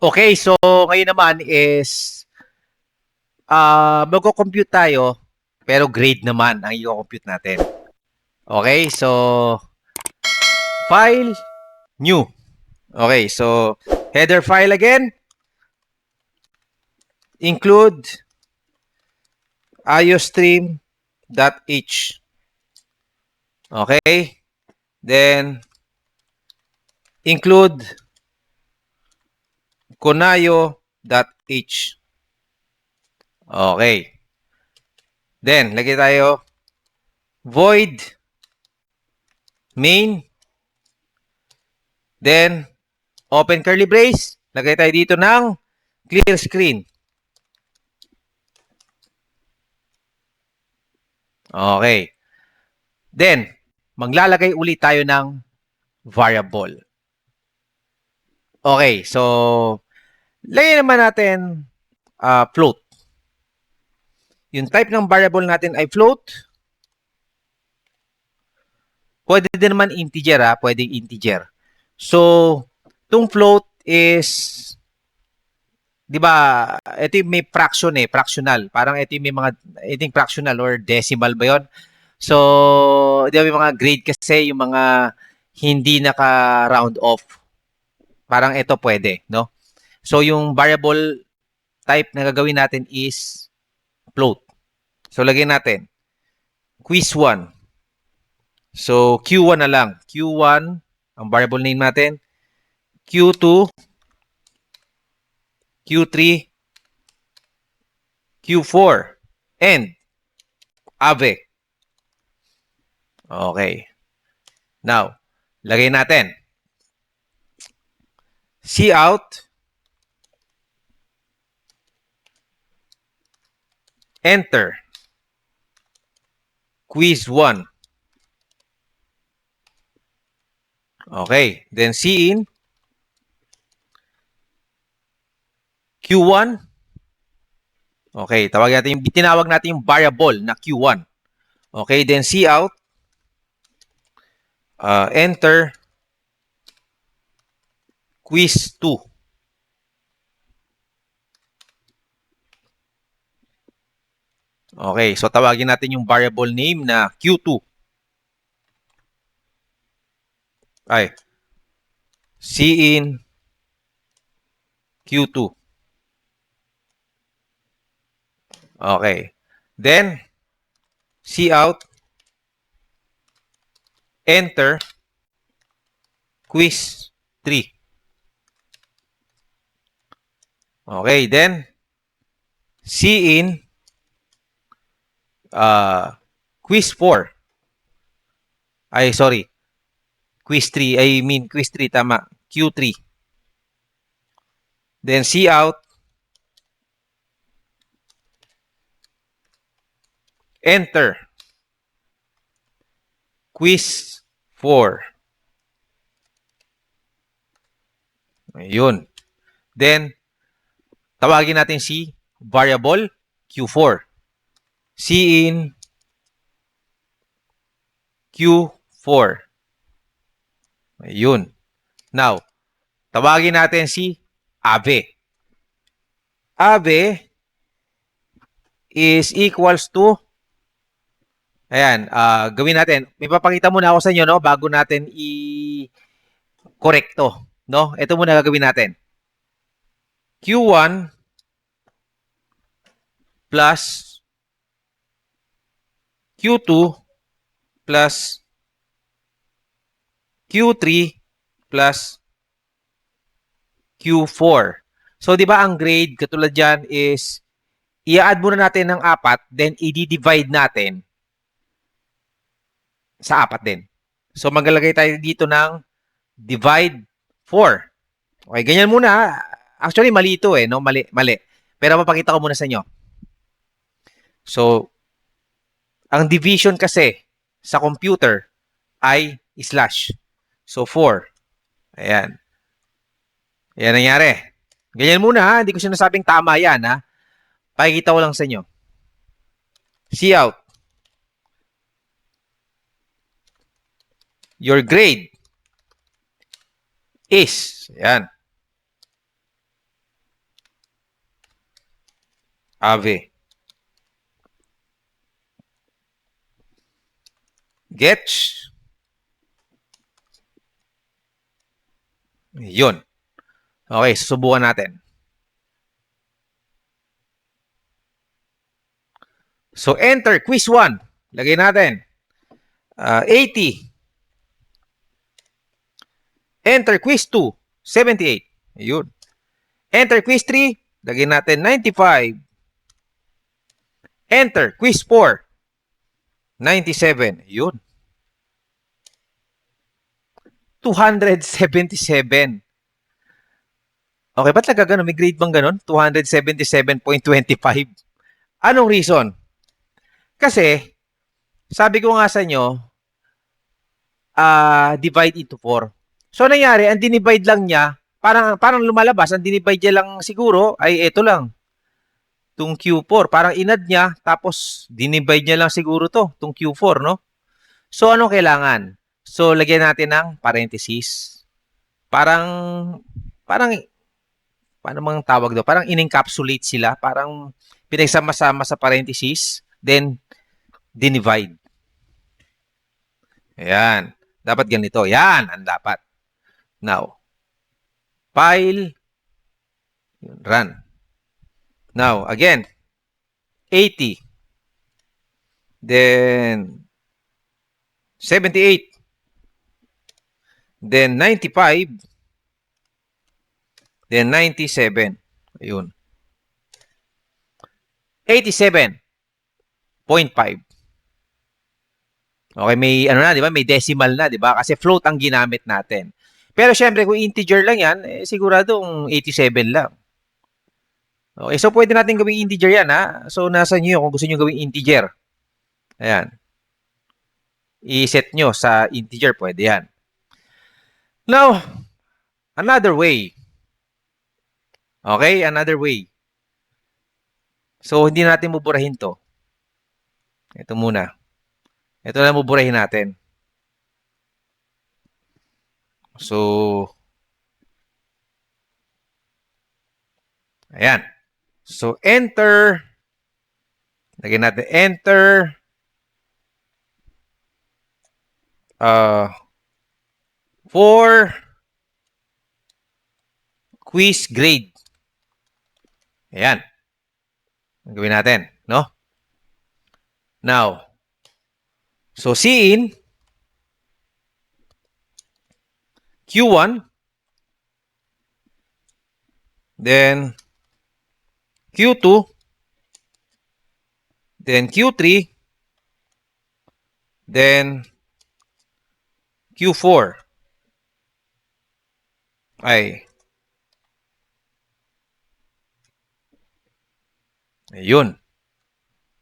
Okay, so ngayon naman is uh, magko-compute tayo pero grade naman ang i-compute natin. Okay, so file new. Okay, so header file again. Include iostream.h. Okay? Then include kunayo.h. Okay. Then, lagay tayo void main. Then, open curly brace. Lagay tayo dito ng clear screen. Okay. Then, maglalagay ulit tayo ng variable. Okay, so lagyan naman natin uh, float. Yung type ng variable natin ay float. Pwede din naman integer ha, pwedeng integer. So, itong float is 'di ba? Ito yung may fraction eh, fractional. Parang ito yung may mga ito yung fractional or decimal ba 'yon? So, 'di ba yung mga grade kasi yung mga hindi naka-round off. Parang ito pwede, no? So, yung variable type na gagawin natin is float. So, lagyan natin quiz 1. So, Q1 na lang. Q1, ang variable name natin. Q2, Q3, Q4, and Ave. Okay. Now, lagay natin. C out. Enter. Quiz 1. Okay. Then C in. Q1. Okay, tawag natin yung tinawag natin yung variable na Q1. Okay, then C out. Uh, enter quiz 2. Okay, so tawagin natin yung variable name na Q2. Ay, C in Q2. Okay. Then, C out, enter, quiz 3. Okay, then, C in, uh, quiz 4. Ay, sorry. Quiz 3. I mean, quiz 3, tama. Q3. Then, C out, Enter. Quiz 4. Ayun. Then, tawagin natin si variable Q4. C in Q4. Ayun. Now, tawagin natin si Ave. Ave is equals to Ayan, uh, gawin natin. May papakita muna ako sa inyo, no, bago natin i-correct to, no? Ito muna gagawin natin. Q1 plus Q2 plus Q3 plus Q4. So, di ba ang grade, katulad dyan, is i-add muna natin ng apat, then i-divide natin sa apat din. So maglalagay tayo dito ng divide 4. Okay, ganyan muna. Actually, mali ito eh, no? Mali, mali. Pero mapakita ko muna sa inyo. So, ang division kasi sa computer ay slash. So 4. Ayan. Ayan nangyari. Ganyan muna ha. Hindi ko sinasabing tama yan ha. Pakikita ko lang sa inyo. See out. Your grade is, ayan. Ave. Gets? Yun. Okay, susubukan natin. So, enter quiz 1. Lagay natin. Ah, 80. Enter quiz 2. 78. Ayun. Enter quiz 3. Lagay natin 95. Enter quiz 4. 97. Yun. 277. Okay, ba't nagkaganon? May grade bang ganon? 277.25. Anong reason? Kasi, sabi ko nga sa inyo, ah divide into 4. So, nangyari, ang dinivide lang niya, parang, parang lumalabas, ang dinivide niya lang siguro, ay ito lang. Itong Q4. Parang inad niya, tapos dinivide niya lang siguro to, itong Q4, no? So, ano kailangan? So, lagyan natin ng parenthesis. Parang, parang, paano mang tawag do? Parang in-encapsulate sila. Parang pinagsama-sama sa parenthesis. Then, dinivide. Ayan. Dapat ganito. Yan ang dapat. Now, file, run. Now, again, 80. Then, 78. Then, 95. Then, 97. Ayun. 87.5. Okay, may ano na, 'di ba? May decimal na, 'di ba? Kasi float ang ginamit natin. Pero syempre kung integer lang 'yan, eh, siguradong 87 lang. Okay, so pwede natin gawing integer 'yan, ha? So nasa niyo kung gusto niyo gawing integer. Ayan. I-set nyo sa integer, pwede 'yan. Now, another way. Okay, another way. So hindi natin buburahin 'to. Ito muna. Ito lang buburahin natin. So, ayan. So, enter. Lagyan natin enter. Uh, for quiz grade. Ayan. Ang gawin natin, no? Now, So C in Q1 then Q2 then Q3 then Q4 ay ayun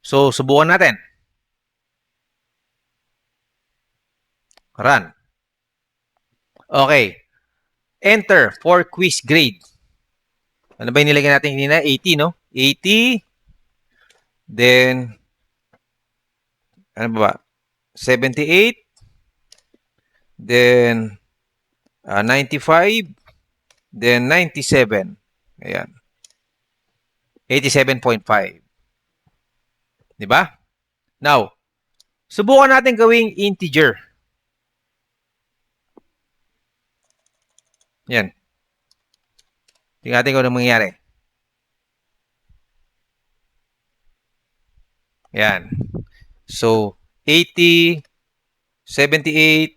so subukan natin Run. Okay. Enter for quiz grade. Ano ba yung nilagay natin kanina? 80, no? 80. Then, ano ba ba? 78. Then, uh, 95. Then, 97. Ayan. 87.5. Di ba? Now, subukan natin gawing integer. Yan. Tingnan natin kung ano mangyayari. Yan. So, 80, 78,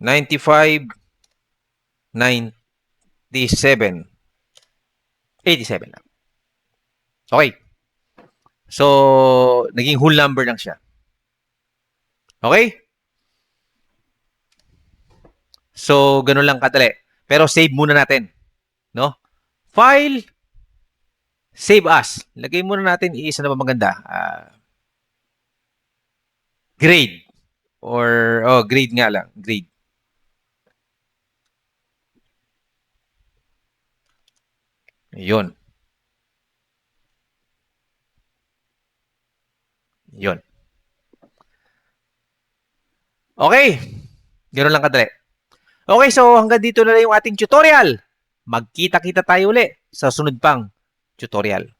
95, 97. 87 lang. Okay. So, naging whole number lang siya. Okay? So, ganun lang kadali. Pero save muna natin. No? File, save as. Lagay muna natin isa na maganda? Uh, grade. Or, oh, grade nga lang. Grade. Yun. Yun. Okay. Ganun lang kadali. Okay, so hanggang dito na lang yung ating tutorial. Magkita-kita tayo uli sa sunod pang tutorial.